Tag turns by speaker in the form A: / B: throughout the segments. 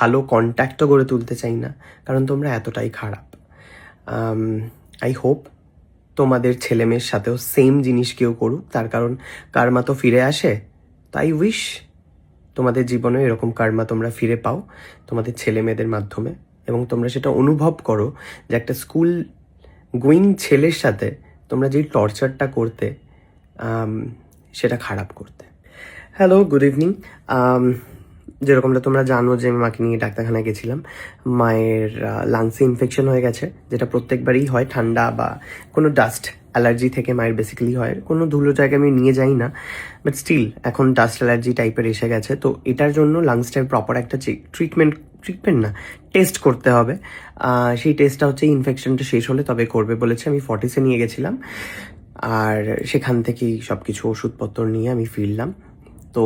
A: ভালো কন্ট্যাক্টও গড়ে তুলতে চাই না, কারণ তোমরা এতটাই খারাপ। আই হোপ তোমাদের ছেলে মেয়ের সাথেও সেম জিনিস কেউ করুক, তার কারণ কার্মা তো ফিরে আসে, তাই উইশ তোমাদের জীবনে এরকম কার্মা তোমরা ফিরে পাও তোমাদের ছেলে মেয়েদের মাধ্যমে। এবং তোমরা সেটা অনুভব করো যে একটা স্কুল গোয়িং ছেলের সাথে তোমরা যেই টর্চারটা করতে সেটা খারাপ করতে। হ্যালো গুড ইভিনিং যেরকমটা তোমরা জানো যে আমি মাকে নিয়ে ডাক্তারখানায় গেছিলাম, মায়ের লাংসে ইনফেকশন হয়ে গেছে, যেটা প্রত্যেকবারই হয় ঠান্ডা বা কোনো ডাস্ট অ্যালার্জি থেকে মায়ের বেসিক্যালি হয়। কোনো ধুলো জায়গায় আমি নিয়ে যাই না বাট স্টিল এখন ডাস্ট অ্যালার্জি টাইপের এসে গেছে। তো এটার জন্য লাংসটার প্রপার একটা ট্রিটমেন্ট ট্রিটমেন্ট না টেস্ট করতে হবে। সেই টেস্টটা হচ্ছে ইনফেকশনটা শেষ হলে তবে করবে বলেছে। আমি ফর্টিসে নিয়ে গেছিলাম, আর সেখান থেকেই সব কিছু ওষুধপত্র নিয়ে আমি ফিরলাম। তো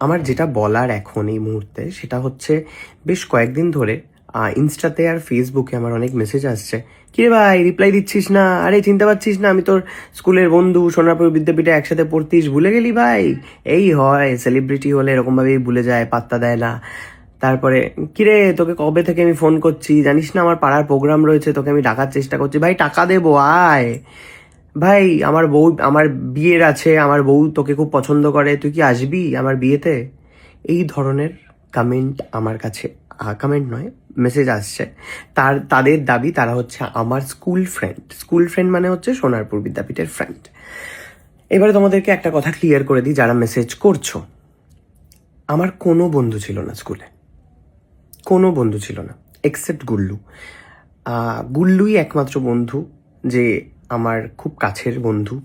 A: আমার যেটা বলার এখন এই মুহূর্তে, সেটা হচ্ছে বেশ কয়েকদিন ধরে ইনস্টাতে আর ফেসবুকে আমার অনেক মেসেজ আসছে। কিরে ভাই রিপ্লাই দিচ্ছিস না? আরে, চিনতে পারছিস না? আমি তোর স্কুলের বন্ধু সোনারপুর বিদ্যাপীঠে একসাথে পড়তিস, ভুলে গেলি ভাই? এই হয় সেলিব্রিটি হলে এরকমভাবেই ভুলে যায়, পাত্তা দেয় না। তারপরে, কিরে, তোকে কবে থেকে আমি ফোন করছি? জানিস না আমার পাড়ার প্রোগ্রাম রয়েছে, তোকে আমি ডাকার চেষ্টা করছি। ভাই, টাকা দেবো, আয়। ভাই, আমার বউ, আমার বিয়ের আছে, আমার বউ তোকে খুব পছন্দ করে, তুই কি আসবি আমার বিয়েতে? এই ধরনের কমেন্ট আমার কাছে কমেন্ট নয় মেসেজ আসছে। তার, তাদের দাবি, তারা হচ্ছে আমার স্কুল ফ্রেন্ড স্কুল ফ্রেন্ড মানে হচ্ছে সোনারপুর বিদ্যাপীঠের ফ্রেন্ড এবারে তোমাদেরকে একটা কথা ক্লিয়ার করে দিই, যারা মেসেজ করছ। আমার কোনো বন্ধু ছিল না স্কুলে কোনো বন্ধু ছিল না এক্সেপ্ট গুল্লু। গুল্লুই একমাত্র বন্ধু যে আমার খুব কাছের বন্ধু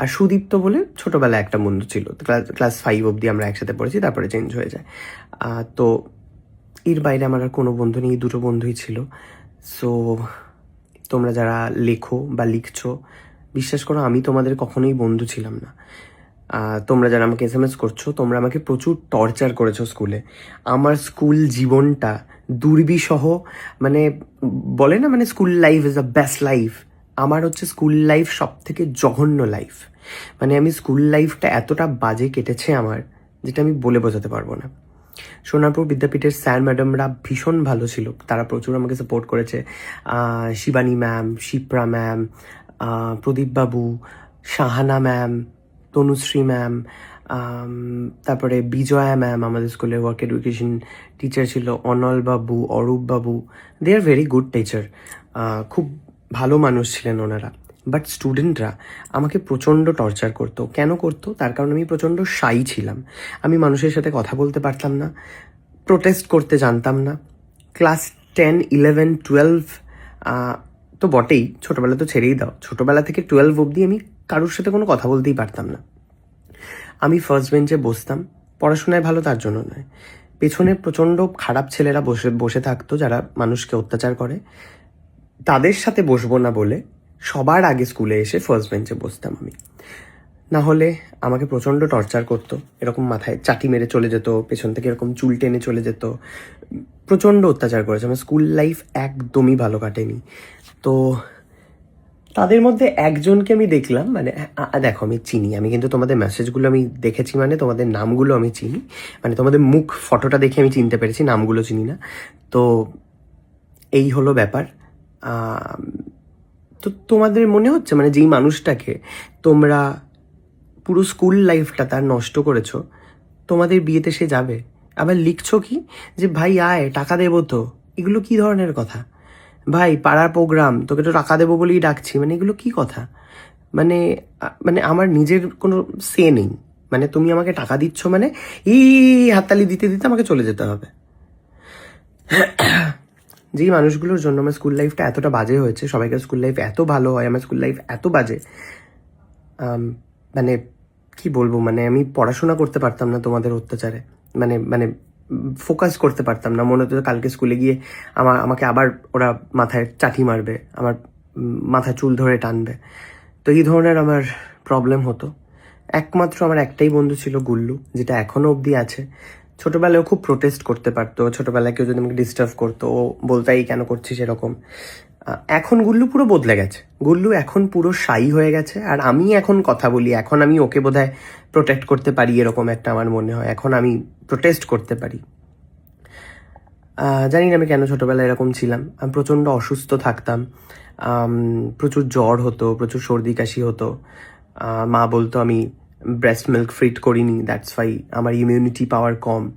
A: আর সুদীপ্ত বলে ছোটোবেলায় একটা বন্ধু ছিল। ক্লাস ফাইভ অবধি আমরা একসাথে পড়েছি, তারপরে চেঞ্জ হয়ে যায়। তো এর বাইরে আমার আর কোনো বন্ধু নেই, দুটো বন্ধুই ছিল। সো তোমরা যারা লেখো বা লিখছো, বিশ্বাস করো আমি তোমাদের কখনোই বন্ধু ছিলাম না। তোমরা যারা আমাকে এস এম এস করছ, তোমরা আমাকে প্রচুর টর্চার করেছ স্কুলে আমার স্কুল জীবনটা দুর্বিসহ মানে বলে না মানে school life is the best life আমার হচ্ছে স্কুল লাইফ সব থেকে জঘন্য লাইফ মানে আমি স্কুল লাইফটা এতটা বাজে কেটেছে আমার, যেটা আমি বলে বোঝাতে পারব না। সোনারপুর বিদ্যাপীঠের স্যার ম্যাডামরা ভীষণ ভালো ছিল। তারা প্রচুর আমাকে সাপোর্ট করেছে। শিবানী ম্যাম শিপ্রা ম্যাম প্রদীপবাবু শাহানা ম্যাম তনুশ্রী ম্যাম তারপরে বিজয়া ম্যাম আমাদের স্কুলের ওয়ার্ক এডুকেশন টিচার ছিল, Anal babu, Arup babu. They are very good teacher খুব ভালো মানুষ ছিলেন ওনারা। বাট স্টুডেন্টরা আমাকে প্রচণ্ড টর্চার করতো। কেন করতো? তার কারণ আমি প্রচণ্ড শাই ছিলাম। আমি মানুষের সাথে কথা বলতে পারতাম না প্রোটেস্ট করতে জানতাম না। ক্লাস টেন ইলেভেন টুয়েলভ তো বটেই, ছোটোবেলা তো ছেড়েই দাও। ছোটোবেলা থেকে টুয়েলভ অবধি আমি কারোর সাথে কোনো কথা বলতেই পারতাম না। আমি ফার্স্ট বেঞ্চে বসতাম। পড়াশোনায় ভালো তার জন্য নয়। পেছনে প্রচণ্ড খারাপ ছেলেরা বসে বসে থাকতো যারা মানুষকে অত্যাচার করে। তাদের সাথে বসবো না বলে সবার আগে স্কুলে এসে ফার্স্ট বেঞ্চে বসতাম আমি। না হলে আমাকে প্রচণ্ড টর্চার করতো, এরকম মাথায় চাটি মেরে চলে যেত, পেছন থেকে এরকম চুল টেনে চলে যেত। প্রচণ্ড অত্যাচার করেছে, আমার স্কুল লাইফ একদমই ভালো কাটেনি। তো তাদের মধ্যে একজনকে আমি দেখলাম মানে দেখো আমি চিনি, আমি কিন্তু তোমাদের মেসেজগুলো আমি দেখেছি মানে তোমাদের নামগুলো আমি চিনি মানে তোমাদের মুখ ফটোটা দেখে আমি চিনতে পেরেছি, নামগুলো চিনি না। তো এই হলো ব্যাপার। তো তোমাদের মনে হচ্ছে মানে যেই মানুষটাকে তোমরা পুরো স্কুল লাইফটা তার নষ্ট করেছ, তোমাদের বিয়েতে সে যাবে? আবার লিখছো কি যে, ভাই, আয়, টাকা দেবো তো। এগুলো কি ধরনের কথা? ভাই, পাড়ার প্রোগ্রাম তোকে তো টাকা দেবো বলেই ডাকছি। মানে এগুলো কি কথা? মানে মানে আমার নিজের কোনো সে নেই। মানে তুমি আমাকে টাকা দিচ্ছ মানে এই হাততালি দিতে দিতে আমাকে চলে যেতে হবে। যেই মানুষগুলোর জন্য আমার স্কুল লাইফটা এতটা বাজে হয়েছে সবাইকে স্কুল লাইফ এত ভালো হয়, আমার স্কুল লাইফ এত বাজে মানে কি বলব মানে আমি পড়াশোনা করতে পারতাম না তোমাদের অত্যাচারে মানে মানে ফোকাস করতে পারতাম না। মনে হতো কালকে স্কুলে গিয়ে আমার আমাকে আবার ওরা মাথায় চাটি মারবে, আমার মাথা চুল ধরে টানবে। তো এই ধরনের আমার প্রবলেম হতো। একমাত্র আমার একটাই বন্ধু ছিল গুল্লু, যেটা এখনও অবধি আছে। ছোটবেলায় খুব প্রোটেস্ট করতে পারতো, ছোটবেলায় কেউ যদি আমাকে ডিস্টার্ব করতো, ও বলতো, এই কেন করছিস এরকম? এখন গুল্লু পুরো বদলে গেছে। গুল্লু এখন পুরো সাই হয়ে গেছে, আর আমি এখন কথা বলি, এখন আমি ওকে বোধহয় প্রোটেক্ট করতে পারি এরকম একটা আমার মনে হয়, এখন আমি প্রোটেস্ট করতে পারি। জানি না আমি কেন ছোটবেলায় এরকম ছিলাম, আমি প্রচণ্ড অসুস্থ থাকতাম প্রচুর জ্বর হতো, প্রচুর সর্দি কাশি হতো মা বলতো, আমি ব্রেস্ট মিল্ক ফ্রিট করিনি দ্যাটস ওয়াই আমার ইমিউনিটি পাওয়ার কম।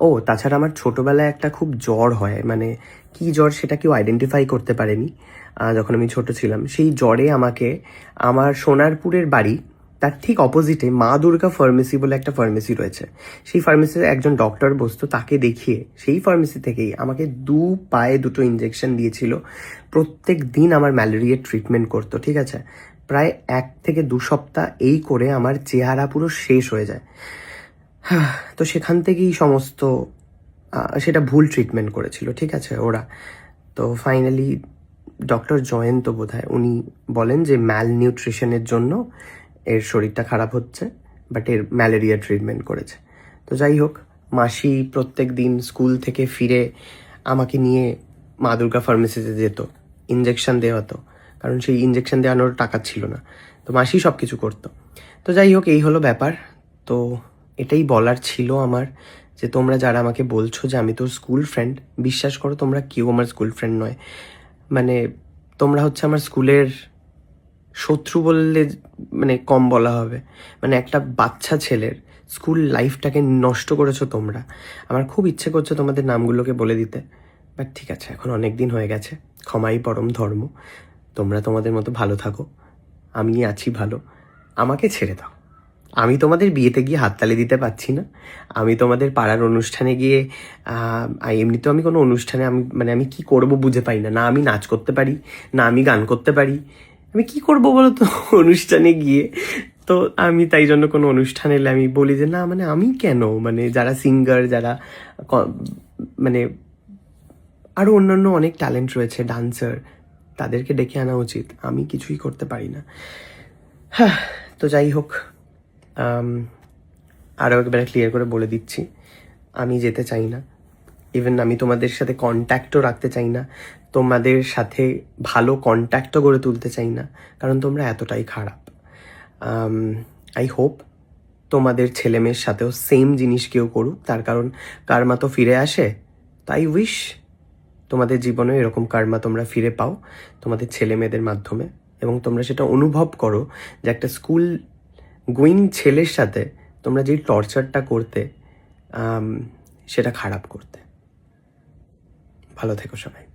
A: ও, তাছাড়া আমার ছোটোবেলায় একটা খুব জ্বর হয় মানে কি জ্বর সেটা কেউ আইডেন্টিফাই করতে পারেনি। যখন আমি ছোট ছিলাম, সেই জ্বরে আমাকে, আমার সোনারপুরের বাড়ি তার ঠিক অপোজিটে মা দুর্গা ফার্মেসি বলে একটা ফার্মেসি রয়েছে। সেই ফার্মেসিতে একজন ডক্টর বসতো, তাকে দেখিয়ে সেই ফার্মেসি থেকেই আমাকে দু পায়ে দুটো ইঞ্জেকশন দিয়েছিল। প্রত্যেক দিন আমার ম্যালেরিয়ার ট্রিটমেন্ট করতো, ঠিক আছে? প্রায় এক থেকে দু সপ্তাহ এই করে আমার চেহারা পুরো শেষ হয়ে যায়। তো সেখান থেকেই সমস্ত সেটা ভুল ট্রিটমেন্ট করেছিল, ঠিক আছে, ওরা। তো ফাইনালি ডক্টর জয়ন্ত বোধ হয় উনি বলেন যে ম্যাল নিউট্রিশনের জন্য এর শরীরটা খারাপ হচ্ছে বাট এর ম্যালেরিয়া ট্রিটমেন্ট করেছে। তো যাই হোক, মাসি প্রত্যেক দিন স্কুল থেকে ফিরে আমাকে নিয়ে মা দুর্গা ফার্মেসিতে যেত ইঞ্জেকশন দেওয়া হতো, কারণ সেই ইঞ্জেকশন দেওয়ানোর টাকা ছিল না। তো মাসি সব কিছু করতো। তো যাই হোক, এই হলো ব্যাপার। তো এটাই বলার ছিল আমার যে তোমরা যারা আমাকে বলছো যে আমি তোর স্কুল ফ্রেন্ড বিশ্বাস করো তোমরা কেউ আমার স্কুল ফ্রেন্ড নয়। মানে তোমরা হচ্ছে আমার স্কুলের শত্রু বললে মানে কম বলা হবে। মানে একটা বাচ্চা ছেলের স্কুল লাইফটাকে নষ্ট করেছ তোমরা। আমার খুব ইচ্ছে করছে তোমাদের নামগুলোকে বলে দিতে। বাট ঠিক আছে, এখন অনেক দিন হয়ে গেছে। ক্ষমাই পরম ধর্ম। তোমরা তোমাদের মতো ভালো থাকো। আমি আছি ভালো। আমাকে ছেড়ে দাও। আমি তোমাদের বিয়েতে গিয়ে হাততালি দিতে পারছি না। আমি তোমাদের পাড়ার অনুষ্ঠানে গিয়ে এমনিতেও আমি কোনো অনুষ্ঠানে আমি মানে আমি কি করব বুঝে পাই না। না আমি নাচ করতে পারি, না আমি গান করতে পারি। আমি কি করব বলো তো অনুষ্ঠানে গিয়ে। তো আমি তাই জন্য কোনো অনুষ্ঠান এলে আমি বলি যে, না মানে আমি কেন? মানে যারা সিঙ্গার যারা মানে আরও অন্যান্য অনেক ট্যালেন্ট রয়েছে ডান্সার তাদেরকে ডেকে আনা উচিত। আমি কিছুই করতে পারি না। হ্যাঁ তো যাই হোক আরও একবার ক্লিয়ার করে বলে দিচ্ছি। আমি যেতে চাই না। ইভেন আমি তোমাদের সাথে কন্ট্যাক্টও রাখতে চাই না। তোমাদের সাথে ভালো কন্ট্যাক্টও গড়ে তুলতে চাই না। কারণ তোমরা এতটাই খারাপ। আই হোপ তোমাদের ছেলে মেয়ের সাথেও সেম জিনিস কেউ করুক। তার কারণ কার্মা তো ফিরে আসে। তাই উইশ তোমাদের জীবনে এরকম কার্মা তোমরা ফিরে পাও তোমাদের ছেলে মেয়েদের মাধ্যমে। এবং তোমরা সেটা অনুভব করো যে একটা স্কুল গোয়িং ছেলের সাথে তোমরা যেই টর্চারটা করতে সেটা খারাপ করতে। ভালো থেকো সবাই।